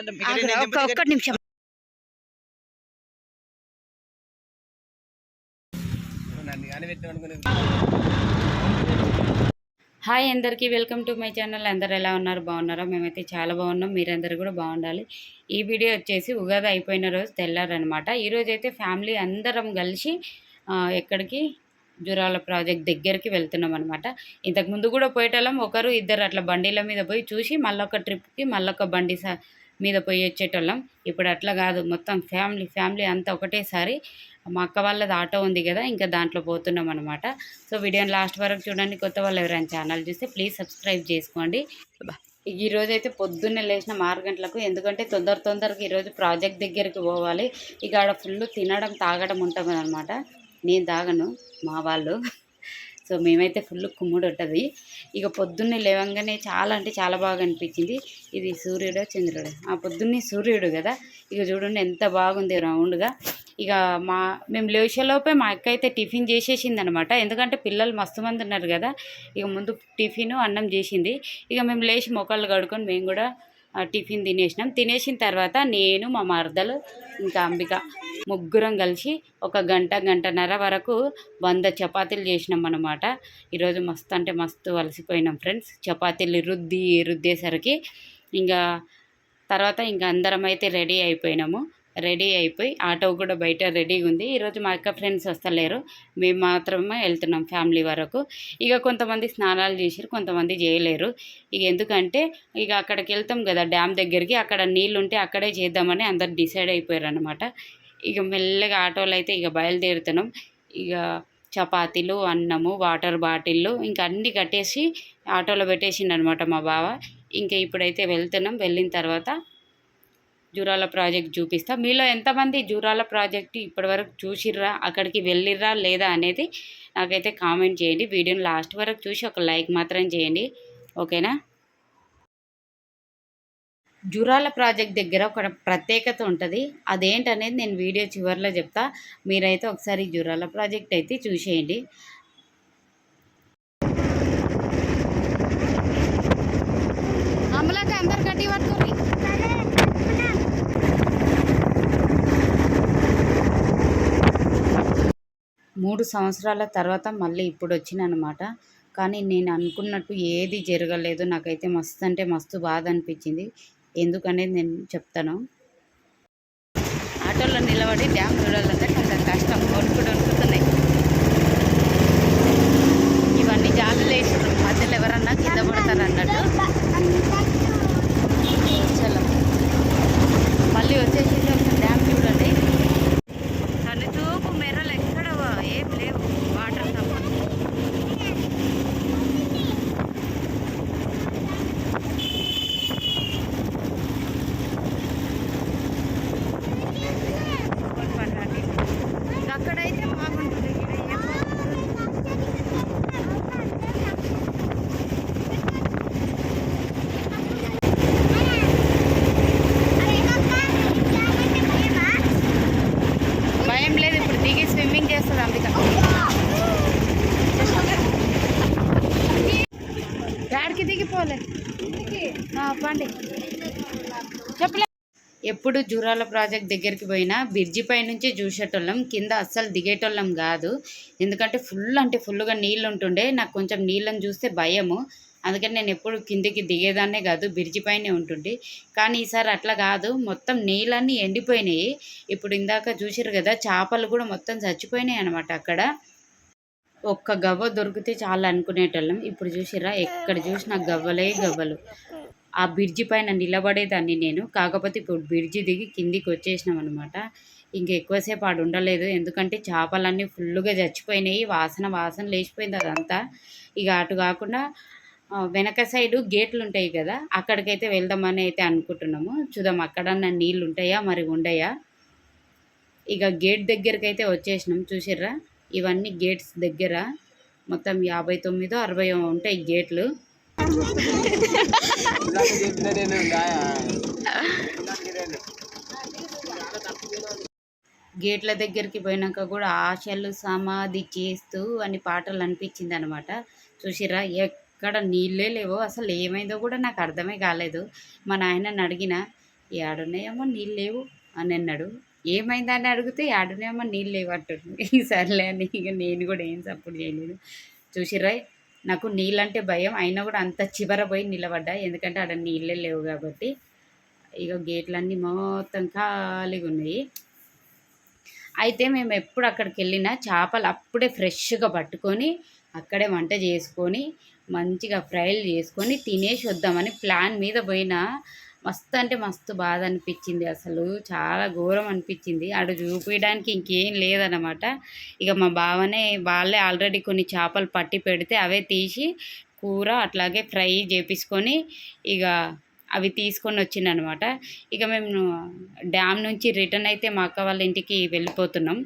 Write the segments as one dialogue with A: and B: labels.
A: ఒక్క నిమిషం. హాయ్ అందరికీ వెల్కమ్ టు మై ఛానల్. అందరు ఎలా ఉన్నారు? బాగున్నారా? మేమైతే చాలా బాగున్నాం. మీరందరూ కూడా బాగుండాలి. ఈ వీడియో వచ్చేసి ఉగాది అయిపోయిన రోజు తెల్లారనమాట. ఈరోజు అయితే ఫ్యామిలీ అందరం కలిసి ఎక్కడికి? జురాల ప్రాజెక్ట్ దగ్గరికి వెళ్తున్నాం అనమాట ఇంతకుముందు కూడా పోయేటోళ్ళం. ఒకరు ఇద్దరు అట్లా బండిల మీద పోయి చూసి మళ్ళొక ట్రిప్కి మళ్ళొక బండి స మీద పోయి వచ్చేటోళ్ళం. ఇప్పుడు అట్లా కాదు. మొత్తం ఫ్యామిలీ ఫ్యామిలీ అంతా ఒకటేసారి. మా అక్క వాళ్ళది ఆటో ఉంది కదా ఇంకా దాంట్లో పోతున్నాం అనమాట సో వీడియోని లాస్ట్ వరకు చూడండి. కొత్త వాళ్ళు ఎవరైనా ఛానల్ చూస్తే ప్లీజ్ సబ్స్క్రైబ్ చేసుకోండి. ఈరోజు అయితే పొద్దున్నే లేచిన ఆరు గంటలకు. ఎందుకంటే తొందర తొందరగా ఈరోజు ప్రాజెక్ట్ దగ్గరికి పోవాలి. ఇక ఆడ ఫుల్ తినడం తాగడం ఉంటుంది అనమాట నేను తాగను మా వాళ్ళు. సో మేమైతే ఫుల్ కుమ్ముడు ఉంటుంది ఇక పొద్దున్నే లేవంగానే చాలా అంటే చాలా బాగా అనిపించింది. ఇది సూర్యుడు చంద్రుడు? ఆ పొద్దున్నే సూర్యుడు కదా? ఇక చూడండి ఎంత బాగుంది రౌండ్గా. ఇక మా మేము లేచేలోపే మా అక్క అయితే టిఫిన్ చేసేసింది అనమాట ఎందుకంటే పిల్లలు మస్తు మంది ఉన్నారు కదా? ఇక ముందు టిఫిన్ అన్నం చేసింది. ఇక మేము లేచి మొక్కలు కడుక్కొని మేము కూడా టిఫిన్ తినేసినాం. తినేసిన తర్వాత నేను మా మరదలు ఇంకా అంబిక ముగ్గురం కలిసి ఒక గంట గంటన్నర వరకు వంద చపాతీలు చేసినాం అనమాట ఈరోజు మస్తు అంటే మస్తు అలసిపోయినాం ఫ్రెండ్స్. చపాతీలు రుద్ది రుద్దేసరికి ఇంకా తర్వాత ఇంకా అందరం అయితే రెడీ అయిపోయినాము. రెడీ అయిపోయి ఆటో కూడా బయట రెడీగా ఉంది. ఈరోజు మా అక్క ఫ్రెండ్స్ వస్తలేరు. మేము మాత్రమే వెళ్తున్నాం ఫ్యామిలీ వరకు. ఇక కొంతమంది స్నానాలు చేసారు కొంతమంది చేయలేరు. ఇక ఎందుకంటే ఇక అక్కడికి వెళ్తాం కదా డ్యామ్ దగ్గరికి. అక్కడ నీళ్ళు ఉంటే అక్కడే చేద్దామని అందరు డిసైడ్ అయిపోయారు అనమాట ఇక మెల్లగా ఆటోలు అయితే ఇక బయలుదేరుతున్నాం. ఇక చపాతీలు అన్నము వాటర్ బాటిళ్ళు ఇంకా అన్నీ కట్టేసి ఆటోలో పెట్టేసిండు అనమాట మా బావ. ఇంకా ఇప్పుడైతే వెళ్తున్నాం. వెళ్ళిన తర్వాత జూరాల ప్రాజెక్ట్ చూపిస్తా. మీలో ఎంతమంది జూరాల ప్రాజెక్ట్ ఇప్పటివరకు చూసిర్రా? అక్కడికి వెళ్ళిర్రా లేదా అనేది నాకైతే కామెంట్ చేయండి. వీడియోని లాస్ట్ వరకు చూసి ఒక లైక్ మాత్రం చేయండి. ఓకేనా? జురాల ప్రాజెక్ట్ దగ్గర ఒక ప్రత్యేకత ఉంటుంది. అదేంటనేది నేను వీడియో చివరిలో చెప్తా. మీరైతే ఒకసారి జురాల ప్రాజెక్ట్ అయితే చూసేయండి. అమలకి అందరు గట్టి పడుతుంది మూడు సంవత్సరాల తర్వాత మళ్ళీ ఇప్పుడు వచ్చింది అనమాట కానీ నేను అనుకున్నట్టు ఏది జరగలేదు నాకైతే మస్తు అంటే మస్తు బాధ అనిపించింది ఎందుకనేది నేను చెప్తాను ఆటోలో నిలబడి డ్యామ్ చూడాలంటే కొంత కష్టం కొనుక్కు వణుకుతున్నాయి ఇవన్నీ జాలు వేసారు మధ్యలో ఎవరన్నా కింద పడతారు అన్నట్టు మళ్ళీ వచ్చేసి ఒక డ్యామ్ చూడండి కన్ను చూపు మెర్రలు ఎక్కడ ఏం లేవు వాటర్ తప్ప అక్కడైతే బాగుంటుంది ఇక్కడ ఏం బాగుంటుంది? భయం లేదు ఇప్పుడు దిగి స్విమ్మింగ్ దిగిపోలే. పండి. చెప్పలే. ఎప్పుడు జూరాల ప్రాజెక్ట్ దగ్గరికి పోయినా బ్రిడ్జి పై నుంచి చూసేటోళ్ళం కింద అస్సలు దిగేటోళ్ళం కాదు. ఎందుకంటే ఫుల్ అంటే ఫుల్గా నీళ్ళు ఉంటుండే నాకు కొంచెం నీళ్ళని చూస్తే భయము. అందుకని నేను ఎప్పుడు కిందికి దిగేదాన్నే కాదు బ్రిడ్జి పైనే ఉంటుండే. కానీ ఈసారి అట్లా కాదు మొత్తం నీళ్ళన్నీ ఎండిపోయినాయి. ఇప్పుడు ఇందాక చూసారు కదా చేపలు కూడా మొత్తం చచ్చిపోయినాయి అనమాట అక్కడ. ఒక్క గవ్వ దొరికితే చాలా అనుకునేటోళ్ళం. ఇప్పుడు చూసిరా ఎక్కడ చూసినా గవ్వలే గవ్వలు. ఆ బ్రిడ్జి పైన నిలబడేదాన్ని నేను. కాకపోతే ఇప్పుడు బ్రిడ్జి దిగి కిందికి వచ్చేసినాం అనమాట ఇంక ఎక్కువసేపు ఆడు ఉండలేదు. ఎందుకంటే చేపలన్నీ ఫుల్గా చచ్చిపోయినాయి. వాసన వాసన లేచిపోయింది అదంతా. ఇక అటు కాకుండా వెనక సైడు గేట్లు ఉంటాయి కదా అక్కడికైతే వెళ్దామని అయితే అనుకుంటున్నాము. చూద్దాం అక్కడన్నా నీళ్ళు ఉంటాయా మరి ఉండయా? ఇక గేట్ దగ్గరికి అయితే వచ్చేసినాం చూసిర్రా? ఇవన్నీ గేట్స్ దగ్గర మొత్తం యాభై తొమ్మిదో అరవై ఉంటాయి గేట్లు. గేట్ల దగ్గరికి పోయినాక కూడా ఆశలు సమాధి చేస్తూ అని పాటలు అనిపించింది అనమాట చూసిరా ఇక్కడ నీళ్ళే లేవు. అసలు ఏమైందో కూడా నాకు అర్థమే కాలేదు. మా నాయనని అడిగిన ఏడున్నాయేమో నీళ్ళు లేవు? అని అన్నాడు. ఏమైందని అడిగితే ఏడున్నాయేమో నీళ్ళు లేవు అంటాడు సర్లే అని ఇక నేను కూడా ఏం సపోర్ట్ చేయలేదు. చూసిర్రాయ్ నాకు నీళ్ళంటే భయం. అయినా కూడా అంత చివర పోయి నిలబడ్డా. ఎందుకంటే ఆడ నీళ్ళే లేవు కాబట్టి. ఇక గేట్లన్నీ మొత్తం ఖాళీగా ఉన్నాయి. అయితే మేము ఎప్పుడు అక్కడికి వెళ్ళినా చేపలు అప్పుడే ఫ్రెష్గా పట్టుకొని అక్కడే వంట చేసుకొని మంచిగా ఫ్రైలు చేసుకొని తినేసి వద్దామని ప్లాన్ మీద పోయినా మస్తు అంటే మస్తు బాధ అనిపించింది అసలు. చాలా ఘోరం అనిపించింది. అటు చూపించడానికి ఇంకేం లేదనమాట ఇక మా బావనే వాళ్ళే ఆల్రెడీ కొన్ని చేపలు పట్టి పెడితే అవే తీసి కూర అట్లాగే ఫ్రై చేపించుకొని ఇక అవి తీసుకొని వచ్చిందనమాట ఇక మేము డ్యామ్ నుంచి రిటర్న్ అయితే మా అక్క వాళ్ళ ఇంటికి వెళ్ళిపోతున్నాం.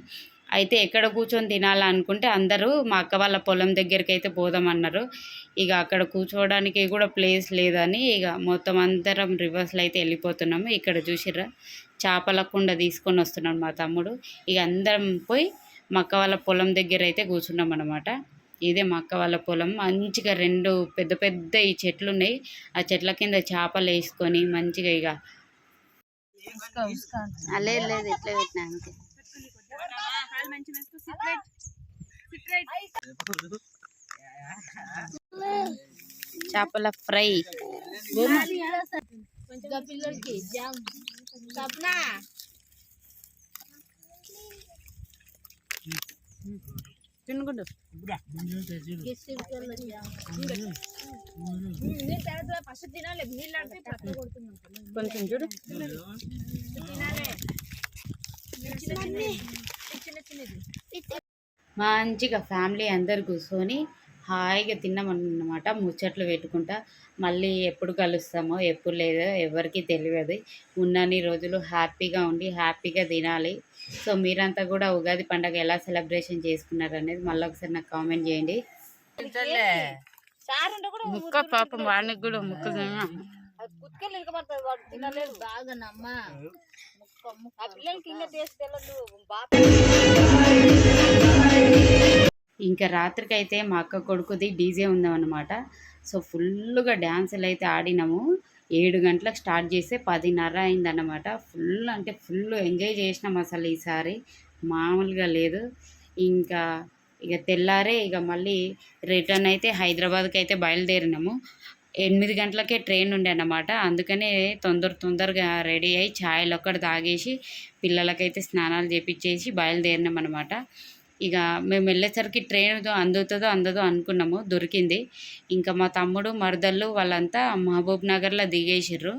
A: అయితే ఎక్కడ కూర్చొని తినాలా అనుకుంటే అందరూ మా అక్క వాళ్ళ పొలం దగ్గరికి అయితే పోదామన్నారు. ఇక అక్కడ కూర్చోవడానికి కూడా ప్లేస్ లేదని ఇక మొత్తం అందరం రివర్స్లో అయితే వెళ్ళిపోతున్నాము. ఇక్కడ చూసిర్రా? చేపల కుండ తీసుకొని వస్తున్నాడు మా తమ్ముడు. ఇక అందరం పోయి మా అక్క వాళ్ళ పొలం దగ్గర అయితే కూర్చున్నాం అనమాట ఇదే మా అక్క వాళ్ళ పొలం. మంచిగా రెండు పెద్ద పెద్ద ఈ చెట్లు ఉన్నాయి. ఆ చెట్ల కింద చేపలు వేసుకొని మంచిగా ఇక అలే లేదు ఇట్లా పెట్టినా అంతే. చేపల ఫ్రై.
B: పిల్లలకి జామ్ సప్నా
A: తినుకుంటు.
B: ఫస్ట్ తినాలి. నీళ్ళు అంటే పక్క కొడుతున్నాం.
A: కొంచెం చూడు.
B: తినాలి.
A: మంచిగా ఫ్యామిలీ అందరు కూర్చొని హాయిగా తిన్నామన్నమాట. ముచ్చట్లు పెట్టుకుంటా. మళ్ళీ ఎప్పుడు కలుస్తామో ఎప్పుడు లేదో ఎవరికి తెలియదు. ఉన్నన్ని రోజులు హ్యాపీగా ఉండి హ్యాపీగా తినాలి. సో మీరంతా కూడా ఉగాది పండగ ఎలా సెలబ్రేషన్ చేసుకున్నారు అనేది మళ్ళీ ఒకసారి నాకు కామెంట్ చేయండి.
B: సార్ ఉంటే కూడా
A: ముక్క పాపం వాడికి కూడా
B: బాగా నమ్మ. ఇంకా
A: రాత్రికైతే మా అక్క కొడుకుది డీజే ఉందన్నమాట. సో ఫుల్గా డ్యాన్సులు అయితే ఆడినాము. ఏడు గంటలకు స్టార్ట్ చేస్తే పదిన్నర అయిందన్నమాట. ఫుల్ అంటే ఫుల్ ఎంజాయ్ చేసినాం అసలు ఈసారి. మామూలుగా లేదు. ఇంకా ఇక తెల్లారే ఇక మళ్ళీ రిటర్న్ అయితే హైదరాబాద్కి అయితే బయలుదేరినాము. ఎనిమిది గంటలకే ట్రైన్ ఉండే అన్నమాట. అందుకనే తొందర తొందరగా రెడీ అయ్యి ఛాయలు ఒక్కటి తాగేసి పిల్లలకైతే స్నానాలు చేపించేసి బయలుదేరినాం అనమాట ఇక మేము వెళ్ళేసరికి ట్రైన్ అందుతుందో అందదో అనుకున్నాము దొరికింది. ఇంకా మా తమ్ముడు మరదళ్ళు వాళ్ళంతా మహబూబ్ నగర్లో దిగేసిర్రు.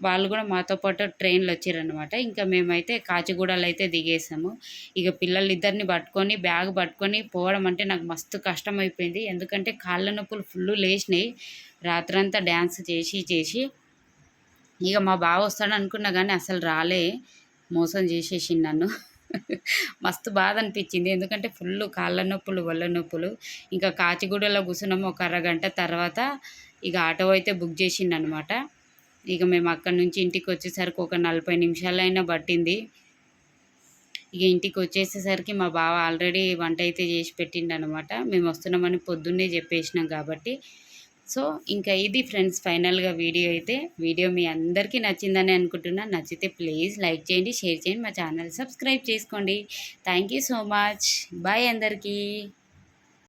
A: వాళ్ళు కూడా మాతో పాటు ట్రైన్లో వచ్చారనమాట ఇంకా మేమైతే కాచిగూడలో అయితే దిగేసాము. ఇక పిల్లలు ఇద్దరిని పట్టుకొని బ్యాగ్ పట్టుకొని పోవడం అంటే నాకు మస్తు కష్టం అయిపోయింది ఎందుకంటే కాళ్ళ నొప్పులు ఫుల్ లేచినాయి రాత్రంతా డ్యాన్స్ చేసి చేసి ఇక మా బావ వస్తాడు అనుకున్నా కానీ అసలు రాలే. మోసం చేసేసి నన్ను. మస్తు బాధ అనిపించింది. ఎందుకంటే ఫుల్ కాళ్ళ నొప్పులు వల్ల నొప్పులు. ఇంకా కాచిగూడలో కూర్చున్నాము ఒక అరగంట తర్వాత ఇక ఆటో అయితే బుక్ చేసిండు అనమాట ఇక మేము అక్కడి నుంచి ఇంటికి వచ్చేసరికి ఒక నలభై నిమిషాలైనా పట్టింది. ఇక ఇంటికి వచ్చేసేసరికి మా బావ ఆల్రెడీ వంట అయితే చేసి పెట్టిండు అనమాట మేము వస్తున్నామని పొద్దున్నే చెప్పేసినాం కాబట్టి సో ఇంకా ఇది ఫ్రెండ్స్ ఫైనల్గా వీడియో అయితే వీడియో మీ అందరికీ నచ్చిందని అనుకుంటున్నా. నచ్చితే ప్లీజ్ లైక్ చేయండి షేర్ చేయండి మా ఛానల్ సబ్స్క్రైబ్ చేసుకోండి. Thank you so much. Bye అందరికీ.